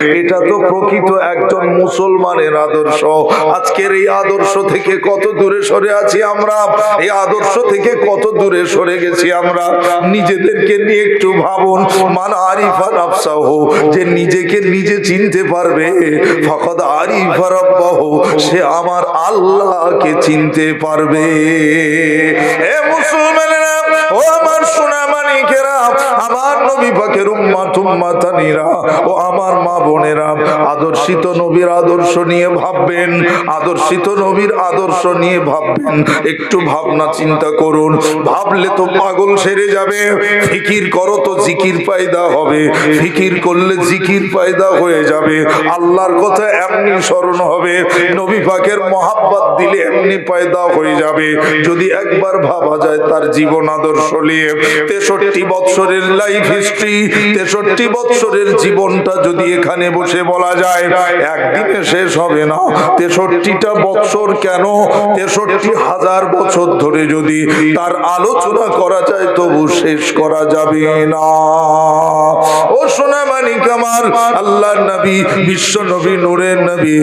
এটা তো প্রকৃত একজন মুসলমানের আদর্শ। আজকের এই আদর্শ থেকে কত দূরে সরে আছি আমরা? এই আদর্শ থেকে কত দূরে সরে গেছি আমরা? নিজেদেরকে নিয়ে একটু ভাবুন। মান আরিফা নাফসাহ, যে নিজেকে নিজে চিনতে পারবে, ফকদ আরিফা রাব্বাহু, সে আমার আল্লাহকে চিনতে পারবে। এ মুসলমানেরা, ও আমার সোনা মানিকেরা আমার নবী পাকের উম্মাত উম্মাতানিরা ও আমার মা বোনেরা, আদর্শিত নবীর আদর্শ নিয়ে ভাববেন, আদর্শিত নবীর আদর্শ নিয়ে ভাববেন। একটু ভাবনা চিন্তা করুন, ভাবলে তো পাগল সেরে যাবে। ফিকির করো তো জিকির পায়দা হবে। ফিকির করলে জিকির পায়দা হয়ে যাবে। আল্লাহর কথা এমনি স্মরণ হবে। নবী পাকের মহাব্বত দিলে এমনি পায়দা হয়ে যাবে। যদি একবার ভাবা যায় তার জীবন আদর্শ নিয়ে, তেষট্টি বৎসরের লাইফ হিস্ট্রি তেষট্টি বৎসরের জীবনটা যদি এখানে বসে বলা যায়, একদিনে শেষ হবে না। তেষট্টিটা বৎসর কেন? তেষট্টি হাজার বছর ধরে যদি তার আলোচনা করা যায়, তবু শেষ করা যাবে না। ও সোনা মানিক আমার আল্লাহ নবী, বিশ্ব নবী, নূরের নবী,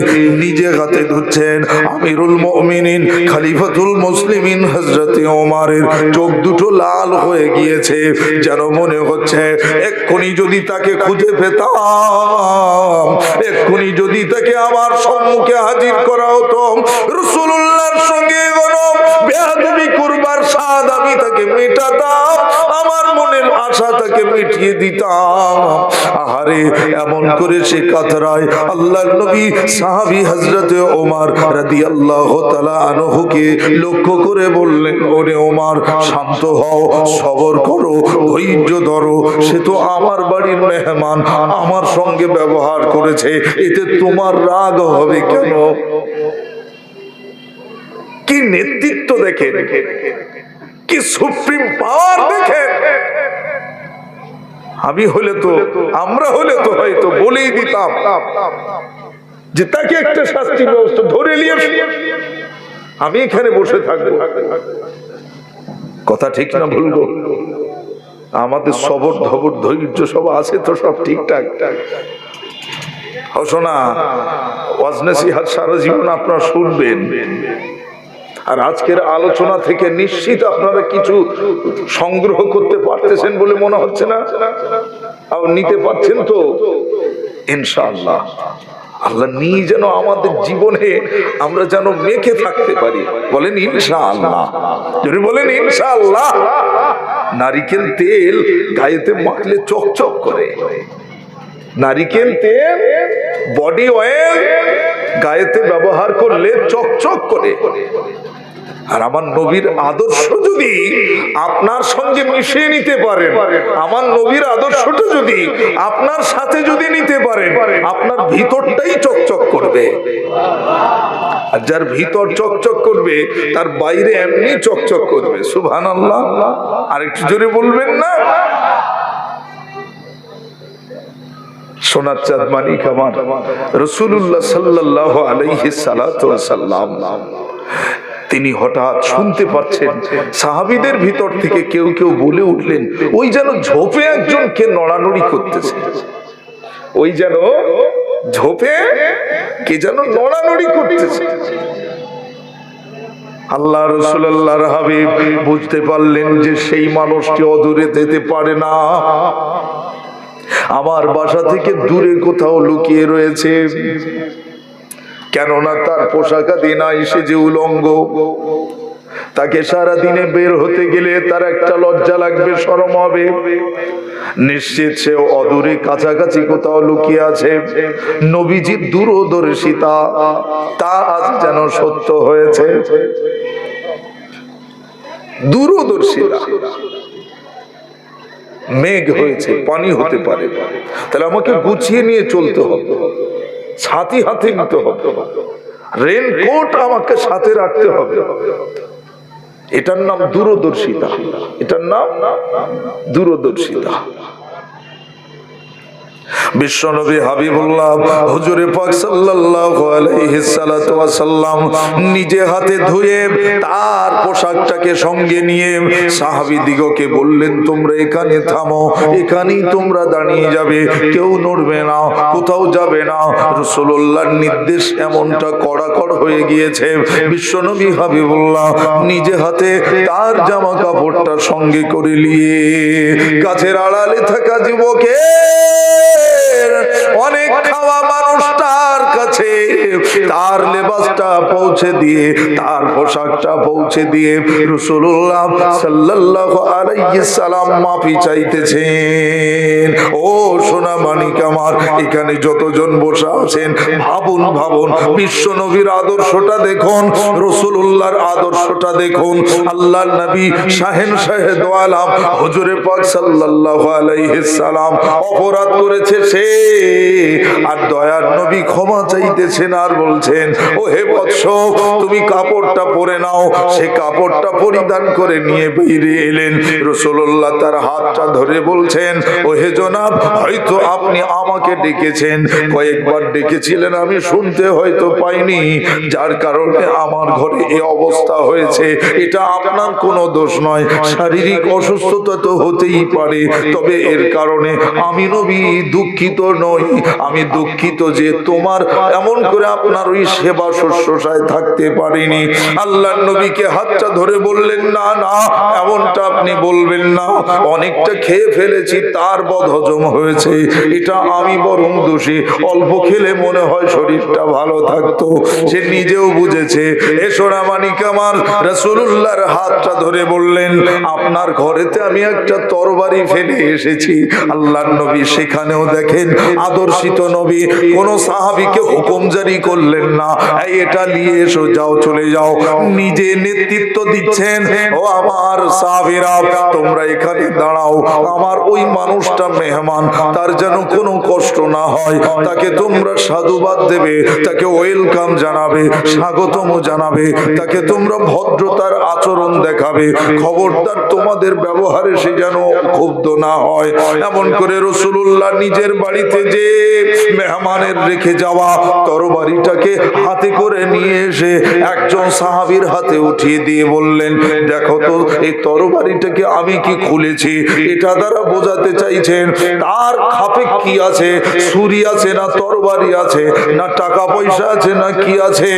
নিজে হাতে ধরছেন আমিরুল মুমিনিন, খলিফাতুল মুসলিমিন, হযরতে ওমারের চোখ দুটো লাল হয়ে গিয়েছে, যেন মনে হচ্ছে এক্ষুনি যদি তাকে খুঁজে পেতাম, এক্ষুনি যদি তাকে আমার সম্মুখে হাজির করা হতো রসুল্লাহর সঙ্গে করবার আমি তাকে আমার আশা তাকে দিতাম। আহারে, এমন করে সে ওমর রাদি আল্লাহ তালা আনহুকে লক্ষ্য করে বললেন, ওরে ওমর, শান্ত হও, সবর করো, ধৈর্য ধরো সে তো আমার বাড়ির মেহমান, আমার সঙ্গে ব্যবহার করেছে। এতে তোমার রাগ হবে কেন? কি নেতৃত্ব দেখে কি সুপ্রিম পাওয়ার দেখে আমি হলে তো, আমরা হলে তো হয়তো বলেই দিতাম যে তাকে একটা শাস্তি ব্যবস্থা ধরে নিয়ে আমি এখানে বসে থাকব। কথা ঠিক না ভুলবো আমাদের সবর ধবর ধৈর্য সব আছে তো সব ঠিকঠাক। শোনা ওয়াজনেসি হাত সারা জীবন আপনারা শুনবেন। আর আজকের আলোচনা থেকে নিশ্চিত আপনারা কিছু সংগ্রহ করতে পারতেছেন বলে মনে হচ্ছে না? আর নিতে পারছেন তো? ইনশাআল্লাহ। আল্লাহ নিয়ে যেন আমাদের জীবনে আমরা যেন মেখে থাকতে পারি। বলেন ইনশা আল্লাহ যদি বলেন ইনশা আল্লাহ নারিকেল তেল গায়েতে মাখলে চকচক করে। নারিকেল তেল, বডি অয়েল গায়েতে ব্যবহার করলে চকচক করে। আর আমার নবীর আদর্শ যদি আপনার সঙ্গে মিশিয়ে নিতে পারেন, আমার নবীর আদর্শটা যদি আপনার সাথে যদি নিতে পারেন, আপনার ভিতরটাই চকচক করবে। আর যার ভিতর চকচক করবে, তার বাইরে এমনি চকচক করবে। সুভান আল্লাহ আর একটু জোরে বলবেন না? সোনার চাঁদ মানিক আমার। রসুল্লাহ সাল্লাহ তিনি হঠাৎ শুনতে পাচ্ছেন, সাহাবিদের ভিতর থেকে কেউ কেউ বলে উঠলেন, ওই যেন ঝোপে একজনকে নড়ানড়ি করতেছে। ওই যেন ঝোপে কে যেন নড়ানড়ি করতেছে। আল্লাহ রসুল্লাহর হাবিব বুঝতে পারলেন যে সেই মানুষটি অদূরে যেতে পারে না। আমার বাসা থেকে দূরে কোথাও লুকিয়ে রয়েছে। কেননা তার পোশাক দিনা এসে যে উলঙ্গ। তাকে সারা দিনে বের হতে গেলে তার একটা লজ্জা লাগবে, সরম হবে। নিশ্চিত সে অদূরে কাছাকাছি কোথাও লুকিয়ে আছে। নবীজির দূরদর্শিতা, তা আজ যেন সত্য হয়েছে। দূরদর্শিতা। মেঘ হয়েছে, পানি হতে পারে। তাহলে আমাকে গুছিয়ে নিয়ে চলতে হবে। ছাতি হাতে নিতে হবে। রেনকোট আমাকে সাথে রাখতে হবে। এটার নাম দূরদর্শিতা। এটার নাম দূরদর্শিতা। বিশ্বনবী হাবিবুল্লাহ হুজুরে পাক সাল্লাল্লাহু আলাইহি সাল্লাতু ওয়াসাল্লাম নিজে হাতে ধুয়ে তার পোশাকটাকে সঙ্গে নিয়ে সাহাবী দিগকে বললেন, তোমরা এখানে থামো, এখানেই তোমরা দাঁড়িয়ে যাবে, কেউ নড়বে না, কোথাও যাবে না। রাসূলুল্লাহর নির্দেশ এমনটা কড়াকড় হয়ে গিয়েছে। বিশ্বনবী হাবিবুল্লাহ নিজে হাতে তার জামা কাপড়টা সঙ্গে করে নিয়ে গাছের আড়ালে থাকা যুবকে অনেক খাওয়া মানুষ তার কাছে তার লেবাসটা পৌঁছে দিয়ে তার পোশাকটা পৌঁছে দিয়ে রসুল্লাহ সাল্লাল্লাহু আলাইহি সালাম মাফি চাইতেছেন। ও সোনা মানিক আমার এখানে যতজন বসে আছেন ভাবুন ভাবুন বিশ্ব নবীর আদর্শটা দেখুন রসুল্লাহর আদর্শটা দেখুন আল্লাহ নবী শাহেন শাহেদ আলাম হুজুরে পাক সাল্লাল্লাহু আলাইহি সালাম অপরাধ করেছে সে আর দয়ার নবী ক্ষমা চাইতেছেন আর বলছেন ও হে বৎস তুমি কাপড়টা পরে নাও। সে কাপড়টা পরিধান করে নিয়ে বেরিয়ে এলেন। রসুল্লাহ তার হাতটা ধরে বলছেন ও হে জনাব হয়তো আপনি আমাকে ডেকেছেন। কয়েকবার ডেকেছিলেন আমি শুনতে হয়তো পাইনি। যার কারণে আমার ঘরে এ অবস্থা হয়েছে। এটা আপনার কোনো দোষ নয়। শারীরিক অসুস্থতা তো হতেই পারে। তবে এর কারণে আমি নবী দুঃখিত নই। আমি দুঃখিত যে তোমার এমন করে আপনার ওই সেবা শুশ্রূষায় থাকতে পারিনি। আল্লাহ নবীকে হাতটা ধরে বললেন, না না, এমনটা আপনি বলবেন না। অনেকটা খেয়ে ফেলেছি, তার বদ হজম হয়েছে। এটা আমি বরং দোষী। অল্প খেলে মনে হয় শরীরটা ভালো থাকতো। সে নিজেও বুঝেছে। এসোরা মানিক আমার। রসুল্লাহর হাতটা ধরে বললেন, আপনার ঘরেতে আমি একটা তরবারি ফেলে এসেছি। আল্লাহ নবী সেখানেও দেখেন আদর্শিত নবী কোন সাহাবিকে হুকুম জারি করলেন না। এই এটা নিয়ে এসো যাও চলে যাও। নিজে নেতৃত্ব দিচ্ছেন। ও আমার সাহাবিরা তোমরা এখানে দাঁড়াও। আমার ওই মানুষটা মেহমান তার যেন কোনো কষ্ট না হয়। তাকে তোমরা সাধুবাদ দেবে তাকে ওয়েলকাম জানাবে স্বাগতম জানাবে তাকে তোমরা ভদ্রতার আচরণ দেখাবে। খবরদার তোমাদের ব্যবহারে সে যেন ক্ষুব্ধ না হয়। এমন করে রসুল্লাহ নিজের বাড়িতে যে মেহমানের রেখে যাওয়া তরবারিটাকে হাতে করে নিয়ে এসে একজন সাহাবীর হাতে উঠিয়ে দিয়ে বললেন, দেখো তো, এই তরবারিটাকে আমি কি খুলেছি? এটা দ্বারা বোঝাতে চাইছেন, তার খাপে কি আছে? ছুরি আছে না তরবারি আছে? না টাকা পয়সা আছে না কি আছে?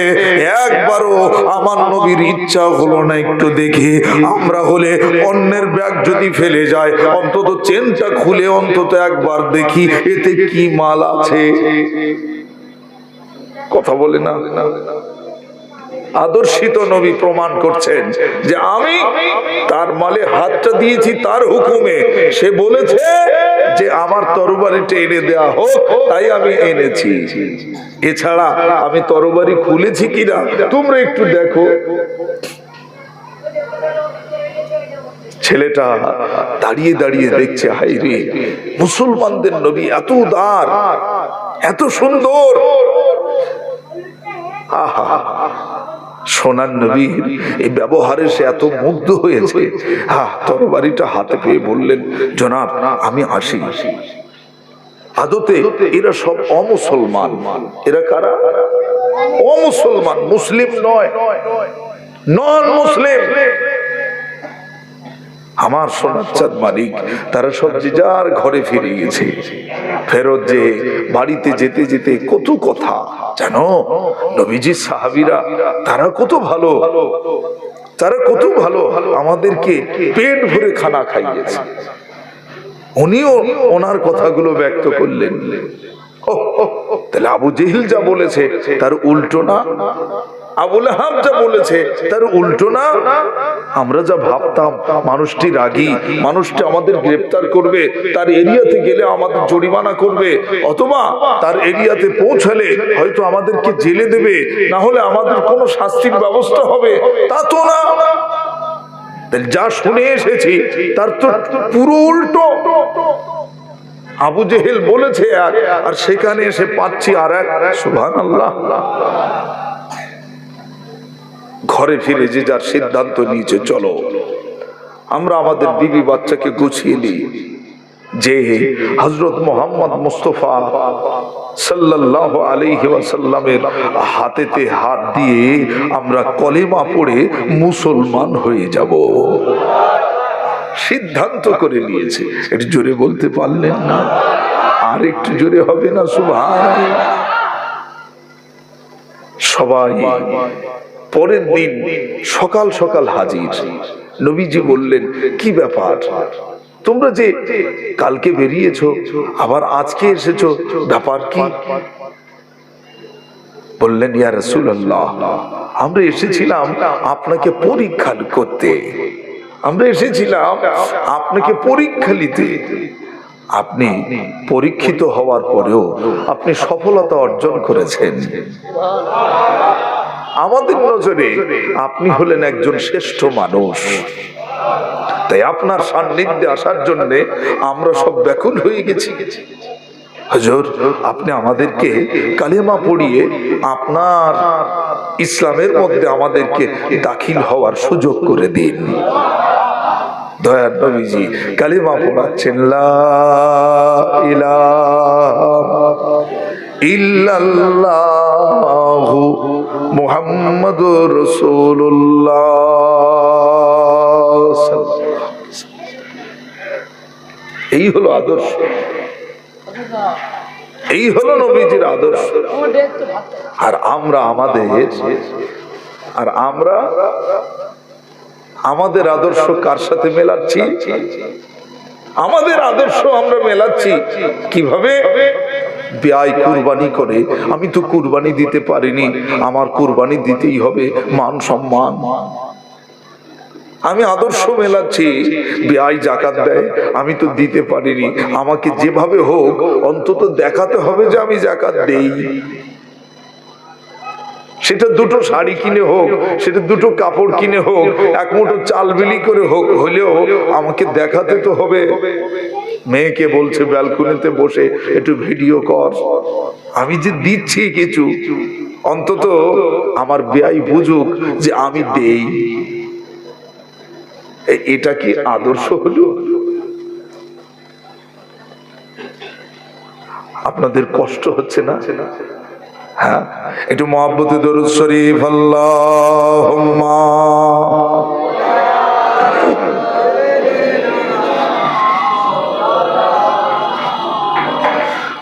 একবারও আমার নবীর ইচ্ছা হলো না একটু দেখি। আমরা হলে অন্যের ব্যাগ যদি ফেলে যায়, অন্তত চেনটা খুলে অন্তত একবার দেখি এতে কি মাল আছে? কথা বলে না। আদর্শিত নবী প্রমাণ করছেন যে আমি তার মালে হাতটা দিয়েছি তার হুকুমে। সে বলেছে যে আমার তরবারিটা এনে দেয়া হোক, তাই আমি এনেছি। এছাড়া আমি তরবারি খুলেছি কিনা তোমরা একটু দেখো। ছেলেটা দাঁড়িয়ে দাঁড়িয়ে দেখছে হাই রে, মুসলমানদের নবী এত উদার, এত সুন্দর। সোনার নবীর এই ব্যবহারে সে এত মুগ্ধ হয়েছে। হ্যাঁ তরবারিটা হাতে পেয়ে বললেন, জনাব, আমি আসি। আদতে এরা সব অমুসলমান। এরা কারা? অমুসলমান, মুসলিম নয় নন মুসলিম আমার সোনার চাঁদ মালিক, তারা সব যে যার ঘরে ফিরে গেছে। ফেরত যে বাড়িতে যেতে যেতে কত কথা, জানো? নবীজি সাহাবিরা, তারা কত ভালো, তারা কত ভালো আমাদেরকে পেট ভরে খানা খাইয়েছে। উনিও ওনার কথাগুলো ব্যক্ত করলেন। তাহলে আবু জেহিল যা বলেছে, তার উল্টো না? আবুল আহাব যা বলেছে, তার উল্টো না? আমরা যা ভাবতাম, মানুষটি রাগী, মানুষটি আমাদের গ্রেপ্তার করবে, তার এরিয়াতে গেলে আমাদের জরিমানা করবে, অথবা তার এরিয়াতে পৌঁছালে হয়তো আমাদেরকে জেলে দেবে, না হলে আমাদের কোনো শাস্তির ব্যবস্থা হবে, তা তো না। যা শুনে এসেছি, তার তো পুরো উল্টো। আবু জেহেল বলেছে এক, আর সেখানে এসে পাচ্ছি আর এক সুভান আল্লাহ ঘরে ফিরে যে যার সিদ্ধান্ত নিয়েছে, চলো। আমরা আমাদের বিবি বাচ্চাকে গুছিয়ে নিই। যে হজরত মোহাম্মদ মুস্তফা সাল্লাল্লাহু আলাইহি ওয়াসাল্লামের হাতেতে হাত দিয়ে আমরা কলেমা পড়ে মুসলমান হয়ে যাব। সিদ্ধান্ত করে নিয়েছে। একটু জোরে বলতে পারলেন না? আর একটু জোরে হবে না? সুভাষ সবাই পরের দিন সকাল সকাল হাজির। নবীজি বললেন, কি ব্যাপার? তোমরা যে কালকে বেরিয়েছো, আবার আজকে এসেছ, ব্যাপার কি? বললেন, ইয়া রাসূলুল্লাহ, আমরা এসেছিলাম আপনাকে পরীক্ষা করতে। আমরা এসেছিলাম আপনাকে পরীক্ষা নিতে। আপনি পরীক্ষিত হওয়ার পরেও আপনি সফলতা অর্জন করেছেন। আমাদের নজরে আপনি হলেন একজন শ্রেষ্ঠ মানুষ। তাই আপনার সান্নিধ্যে আসার জন্য আমরা সব ব্যাকুল হয়ে গেছি। হজর আপনি আমাদেরকে কালেমা পড়িয়ে আপনার ইসলামের মধ্যে আমাদেরকে দাখিল হওয়ার সুযোগ করে দিন। দয়ার নবীজি কালিমা পড়াচ্ছেন ইল্লাল্লাহু মুহাম্মাদুর রাসূলুল্লাহ। এই হলো আদর্শ। এই হলো নবীজির আদর্শ। আর আমরা আমাদের, আর আমরা আমাদের আদর্শ কার সাথে মেলাচ্ছি? আমাদের আদর্শ আমরা মেলাচ্ছি। কীভাবে? ব্যয় কুরবানি করে, আমি তো কুরবানি দিতে পারিনি, আমার কুরবানি দিতেই হবে মান সম্মান। আমি আদর্শ মেলাচ্ছি, ব্যয় জাকাত দেয়, আমি তো দিতে পারিনি। আমাকে যেভাবে হোক, অন্তত দেখাতে হবে যে আমি জাকাত দেই। সেটা দুটো শাড়ি কিনে হোক, সেটা দুটো কাপড় কিনে হোক, এক মুঠো চাল বিলি করে হোক, হলেও আমাকে দেখাতে তো হবে। মেয়েকে বলছে, ব্যালকনিতে বসে একটু ভিডিও কর। আমি যে দিচ্ছি কিছু, অন্তত আমার ব্যয় বুঝুক যে আমি দেই। এটা কি আদর্শ হলো? আপনাদের কষ্ট হচ্ছে না? হ্যাঁ একটু মহাব্বতে দরুদ শরীফ আল্লাহুম্মা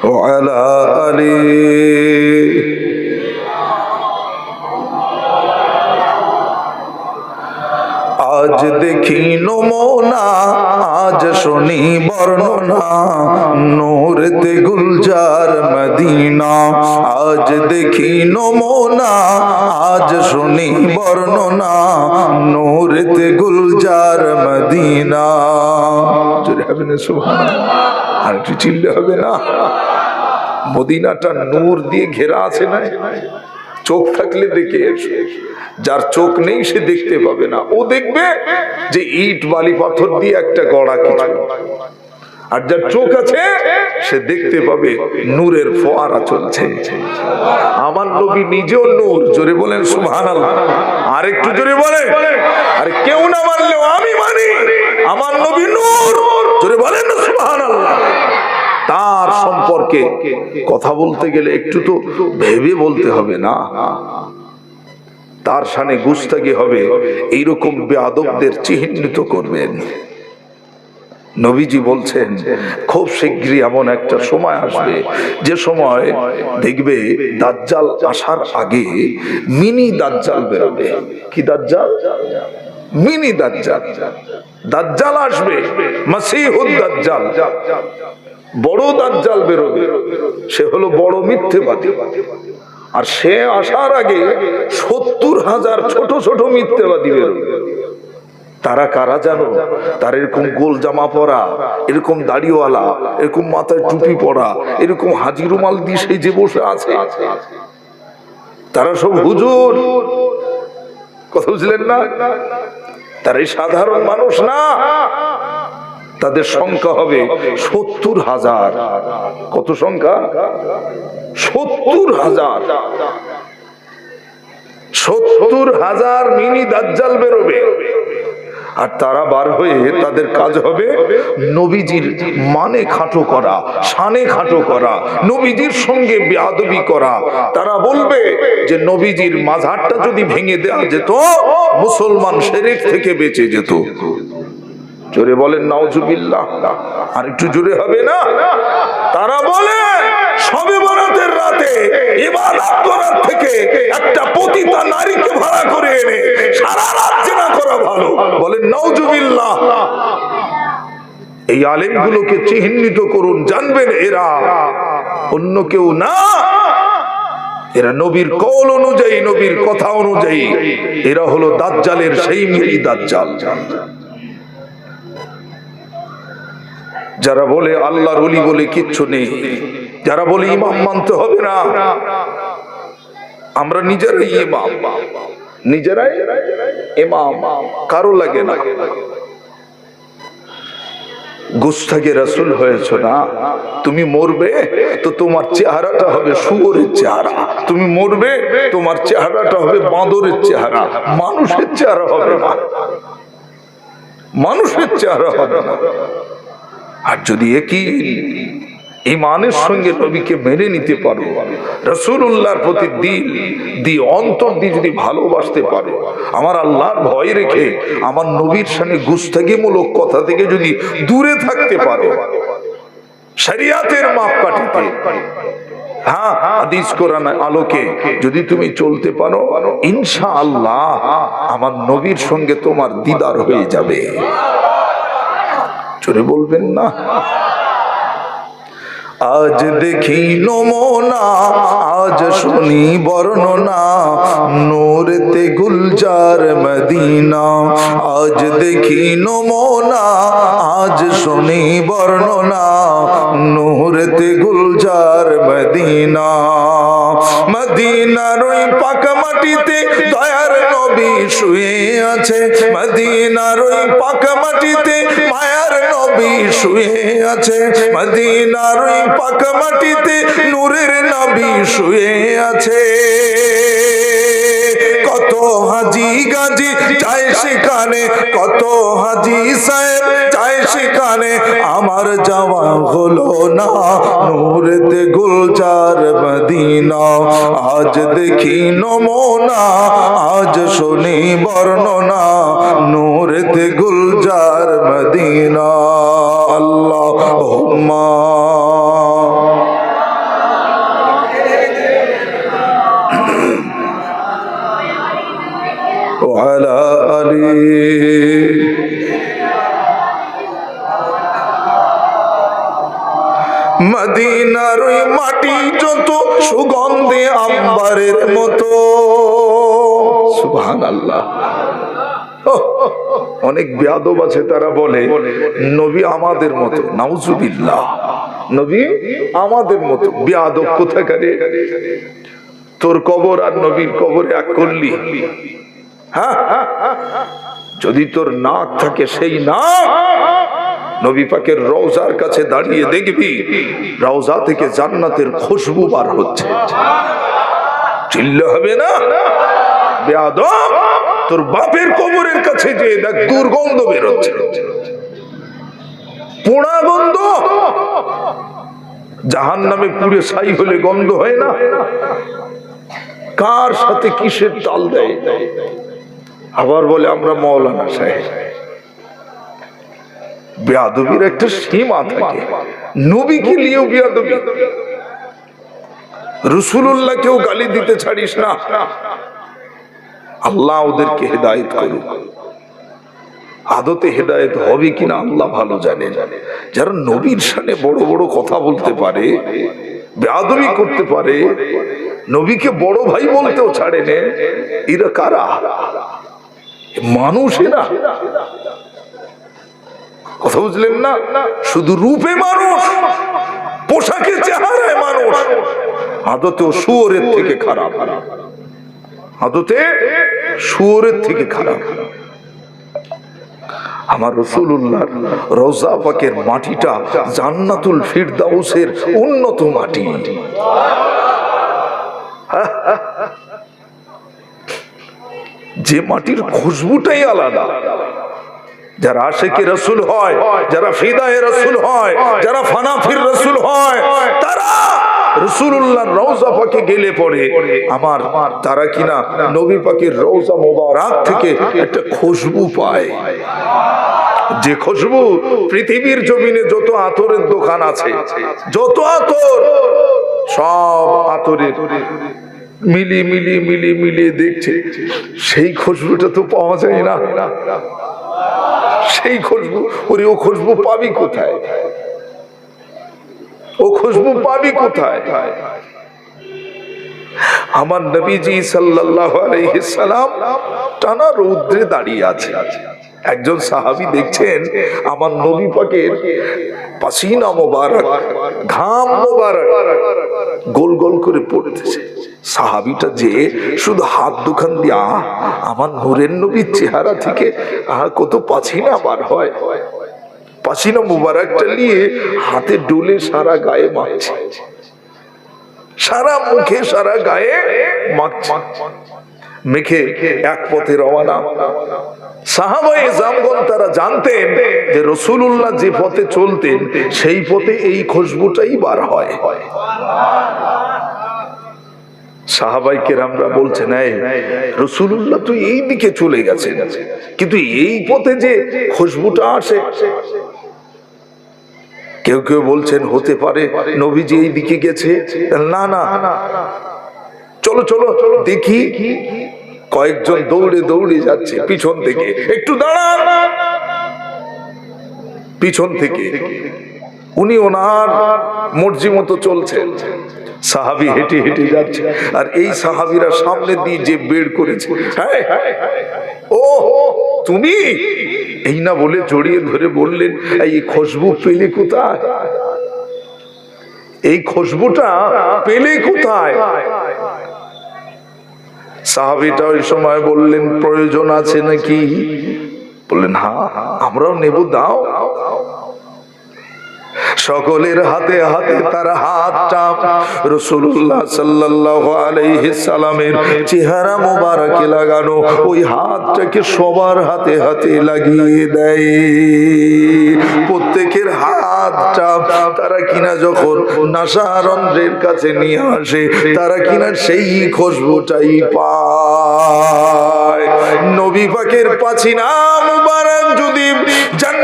وعلى آله আজ দেখি নমোনা আজ শুনি বর্ণনা, নূরতে গুলজার মদিনা। আজ দেখি নমোনা, আজ শুনি বর্ণনা, নূরতে গুলজার মদিনা। হবে না আর চিল্লে হবে না। মদিনাটা নূর দিয়ে ঘেরা আছে না? চোখ থাকলে দেখে এসো। যার চোখ নেই সে দেখতে পাবে না। ও দেখবে যে ইট, বালি, পাথর দিয়ে একটা গড়া কিছু। আর যার চোখ আছে, সে দেখতে পাবে নূরের ফোয়ারা চলছে। আমার নবী নিজেও নূর, জোরে বলেন সুবহানাল্লাহ। আর একটু জোরে বলে আর কেউ না মানলেও আমি মানি, আমার নবী নূর, জোরে বলেন না সুবহানাল্লাহ। তার সম্পর্কে কথা বলতে গেলে একটু তো ভেবে বলতে হবে না। তার সানে গুস্তাগি হবে, এইরকম বেআদবদের চিহ্নিত করবেন। নবীজি বলছেন, খুব শীঘ্রই এমন একটা সময় আসবে, যে সময় দেখবে দাজ্জাল আসার আগে মিনি দাজ্জাল বেরোবে। কি দাজ্জাল? মিনি দাজ্জাল। দাজ্জাল আসবে, মাসিহুদ দাজ্জাল। বড় দাজ্জাল বেরোবে। সে হলো বড় মিথ্যেবাদী। আর সে আসার আগে সত্তর হাজার ছোট ছোট মিথ্যেবাদী বেরোবে তারা কারা জানো? তার এরকম গোল জামা পরা, এরকম দাড়িওয়ালা, এরকম মাথায় টুপি পরা, এরকম হাজি রুমাল দিয়ে সেই যে বসে আছে। তারা সব হুজুর। কথা বুঝলেন না? তারা এই সাধারণ মানুষ না। তাদের সংখ্যা হবে সত্তর হাজার। কত সংখ্যা? সত্তর হাজার। সত্তর হাজার মিনি দাজ্জাল বেরোবে। আর তারা বার হয়ে তাদের কাজ হবে নবীজির মানে খাটো করা, শানে খাটো করা, নবীজির সঙ্গে বেয়াদবি করা। তারা বলবে যে নবীজির মাঝারটা যদি ভেঙে দেওয়া যেত, মুসলমান শেরেক থেকে বেঁচে যেত। জোরে বলেন, নাউজুবিল্লাহ। আর একটু জোরে হবে না? তারা বলে সবে বরাতের রাতে ইবাদত করার থেকে একটা পতিতা নারীকে ভাড়া করে এনে সারা রাত জেনা করা ভালো। বলেন, নাউজুবিল্লাহ। এই আলেমগুলোকে চিহ্নিত করুন, জানবেন এরা অন্য কেউ না। এরা নবীর কল অনুযায়ী, নবীর কথা অনুযায়ী। এরা হলো দাজ্জালের সেই মিলি দাজ্জাল। যারা বলে, আল্লাহর অলি বলে কিচ্ছু নেই। যারা বলে ইমাম মানতে হবে না আমরা নিজেরাই ইমাম। নিজেরাই ইমাম। কারও লাগে না। গুস্তাকে রাসুল হয়েছ না তুমি মরবে তো তোমার চেহারাটা হবে শুয়োরের চেহারা। তুমি মরবে তোমার চেহারাটা হবে বাঁদরের চেহারা। মানুষের চেহারা হবে না। মানুষের চেহারা হবে না। আর যদি একই ইমানের সঙ্গে নবীকে মেনে নিতে পারো। রসুল্লাহর প্রতি দিল, দিয়ে অন্তর দিয়ে যদি ভালোবাসতে পারো, আমার আল্লাহর ভয় রেখে আমার নবীর সামনে গুস্তাগিমূলক কথা থেকে যদি দূরে থাকতে পারো, শরিয়াতের মাপ কাটিতে হ্যাঁ হাদিস কোরআন আলোকে যদি তুমি চলতে পারো ইনশা আল্লাহ আমার নবীর সঙ্গে তোমার দিদার হয়ে যাবে। চলে বলবেন না? আজ দেখি নমনা আজ শুনি বর্ণনা নূরেতে গুলজার মদিনা। আজ দেখি নমনা আজ শুনি বর্ণনা নূরেতে গুলজার মদিনা। মদিনার ওই পাকা মাটিতে দয়ার নবী শুয়ে আছে। মদিনার ওই পাকা মাটিতে মায়ার নবী শুয়ে আছে। মদিনার ওই পাকা মাটিতে নূরের নবী শুয়ে আছে। কত হাজি গাজি চাই সেখানে, কত হাজি সাহেব চাই সেখানে। আমার যাওয়া হলো না নূরেতে গুলজার মদিনা আজ দেখি নমনা আজ শুনি বর্ণনা নূরেতে গুলজার মদিনা আল্লাহ وعلى آله মদিনার ওই মাটি যত সুগন্ধে আম্বারের মতো। সুবহান আল্লাহ অনেক বেয়াদব আছে তারা বলে, নবী আমাদের মতো, নাউজুবিল্লাহ। নবী আমাদের মতো, বেয়াদব কোথাকারে? তোর কবর আর নবীর কবরে এক করলি। হ্যাঁ? যদি তোর নাক থাকে সেই নাক। নবী পাকের রওজার কাছে দাঁড়িয়ে দেখবি, রওজা থেকে জান্নাতের খুশবু বার হচ্ছে। চিল্লে হবে না? বেয়াদব, তোর বাপের কবরের কাছে যে দেখ দুর্গন্ধ বেরোচ্ছে। পোড়া গন্ধ। জাহান নামে পুড়ে ছাই হলে গন্ধ হয় না। কার সাথে কিসের তাল দেয়? আবার বলে, আমরা মৌলানা সাহেব। বেয়াদবির একটা সীমা থাকে। নবীকে নিয়েও বেয়াদবি। রসুল্লাহ কেউ গালি দিতে ছাড়িস না। আল্লাহ ওদেরকে হেদায়ত করুক। আদতে হেদায়ত হবে কিনা আল্লাহ ভালো জানে যারা নবীর সামনে বড় বড় কথা বলতে পারে বেয়াদবি করতে পারে নবীকে বড় ভাই বলতেও ছাড়ে নে এরা কারা? মানুষ এরা। কথা বুঝলেন না? শুধু রূপে মানুষ, পোশাকে চেহারায় মানুষ। আদতেও শুয়োরের থেকে খারাপ। আদতে শুয়োরের থেকে খারাপ। আমার রসুল্লাহ রোজা পাকের মাটিটা জান্নাতুল ফিরদাউসের উন্নত মাটি। যে মাটির খুশবুটাই আলাদা। যারা আশেকে রসুল হয় যারা ফিদা ফিদায় রসুল হয়। যারা ফানাফির রসুল হয় তারা রসুল্লাহ রৌজা পাকে গেলে পরে আমার তারা কিনা নবী পাকের রৌজা মোবারক থেকে একটা খুশবু পায়। যে খুশবু পৃথিবীর জমিনে যত আতরের দোকান আছে যত আতর সব আতরের মিলি মিলি মিলি মিলিয়ে দেখছে। সেই খুশবুটা তো পাওয়া যায় না। সেই খুশবু, ওরে, ও খুশবু পাবি কোথায়? ও খুশবু পাবি কোথায়? আমার নবীজি সাল্লাহ আলাইহি সাল্লাম টানা রৌদ্রে দাঁড়িয়ে আছে। একজন সাহাবি দেখছেন, আমার নবী পাকের পাসিনা মোবারক, ঘাম মোবারক। গোল গোল করে পড়তেছে সাহাবিটা যে শুধু হাত দোকান দিয়া আমার নূরের নবীর চেহারা থেকে, আহ, কত পাছিনা বার হয়। পাসিনা মুবারকটা নিয়ে হাতে ডুলে সারা গায়ে মাখছে। সারা মুখে সারা গায়ে মাখছে। মেখে এক পথে রওনা। সাহাবাই জামগন তারা জানতেন যে রসুল্লাহ যে পথে চলতেন, সেই পথে এই খুশবুটাই বার হয়। সাহাবাই কেরামরা বলছেন, এই রসুল্লাহ তো এই দিকে চলে গেছে কিন্তু এই পথে যে খুশবুটা আসে। কেউ কেউ বলছেন, হতে পারে নবীজি এই দিকে গেছে? না না চলো চলো দেখি কয়েকজন দৌড়ে দৌড়ে যাচ্ছে পিছন থেকে। একটু দাঁড়ান। পিছন থেকে। উনি ওনার মর্জি মতো চলছেন। সাহাবি হেঁটে হেঁটে যাচ্ছে। আর এই সাহাবিরা সামনে দিয়ে যে বের করেছে। হ্যাঁ, ও তুমি? এই না বলে জড়িয়ে ধরে বললেন এই খুশবু পেলে কোথায়? এই খুশবুটা পেলে কোথায়? সাহাবিটা ওই সময় বললেন প্রয়োজন আছে নাকি? বললেন হ্যাঁ আমরাও নেব দাও। সকলের হাতে হাতে তার হাতটা রসুল্লাহ সাল্লাহ আলাইহি সালামের চেহারা মোবারকে লাগানো, ওই হাতটাকে সবার হাতে হাতে লাগিয়ে দেয়। প্রত্যেকের হাতটা তারা কিনা যখন নাসারন্দ্রের কাছে নিয়ে আসে, তারা কিনা সেই খুশবুটাই পায়। নবী পাকের পাছিনা মুবারক যদি জান্নাতুল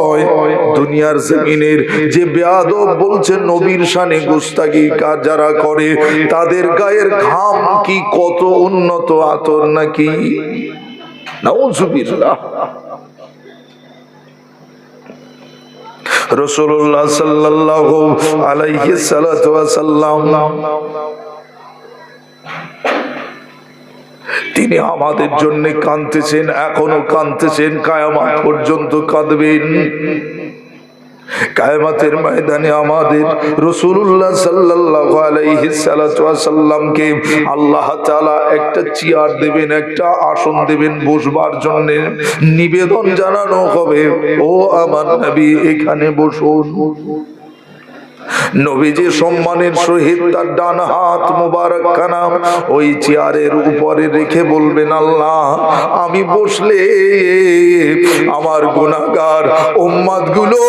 হয় দুনিয়ার জমিনের যে বেয়াদব বলছে নবীর শানে গুস্তাগি কাজ যারা করে, তাদের গায়ের ঘাম কি কত উন্নত আতর নাকি? নাউজুবিল্লাহ রসুল্লাহ সাল্লাল্লাহু আলাইহি সাল্লাম তিনি আমাদের জন্য কাঁদতেছেন, এখনও কাঁদতেছেন, কায়ামাত পর্যন্ত কাঁদবেন। কায়মাতের ময়দানে আমাদের রসুল্লাহ সাল্লাল্লাহু আলাইহি সাল্লামকে আল্লাহ তাআলা একটা চেয়ার দেবেন, একটা আসন দেবেন বসবার জন্য। নিবেদন জানানো হবে, ও আমার নবী, এখানে বসুন। নবীজি সম্মানের সহিত তার ডান হাত মুবারক খানা ওই চেয়ারের উপরে রেখে বলবেন, আল্লাহ, আমি বসলে আমার গুনাহগার উম্মাদগুলো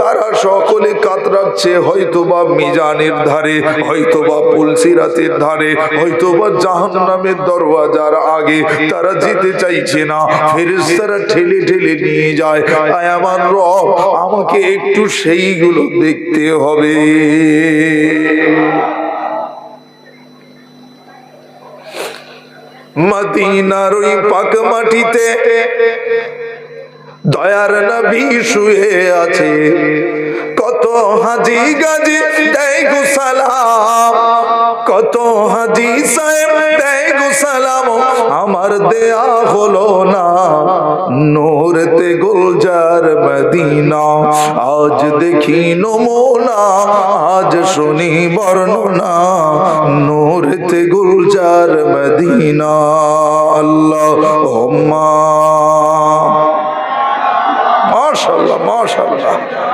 তারা সকলে কাতরাচ্ছে হয়তো বা মিজানের ধারে হয়তো বা পুলসিরাতের ধারে হয়তো বা জাহান্নামের দরওয়াজার আগে, তারা যেতে চাইছে না। ফেরেশতারা ঠেলে ঠেলে নিয়ে যায়, আয় আমার রব, আমাকে একটু সেইগুলো দেখতে হবে। মদিনার ওই পাক মাটিতে দয়ার নবী শুয়ে আছে। কত হাজি গাজি দেয় গো সালাম। কত হাজি সাহেব দেয় গো সালাম। আমার দেয়া হলো না নোরতে গুলজার মদিনা। আজ দেখি নমুনা, আজ শুনি বর্ণনা। নোরতে গুলজার মদিনা। আল্লাহ মাশাল্লাহ মাশাল্লাহ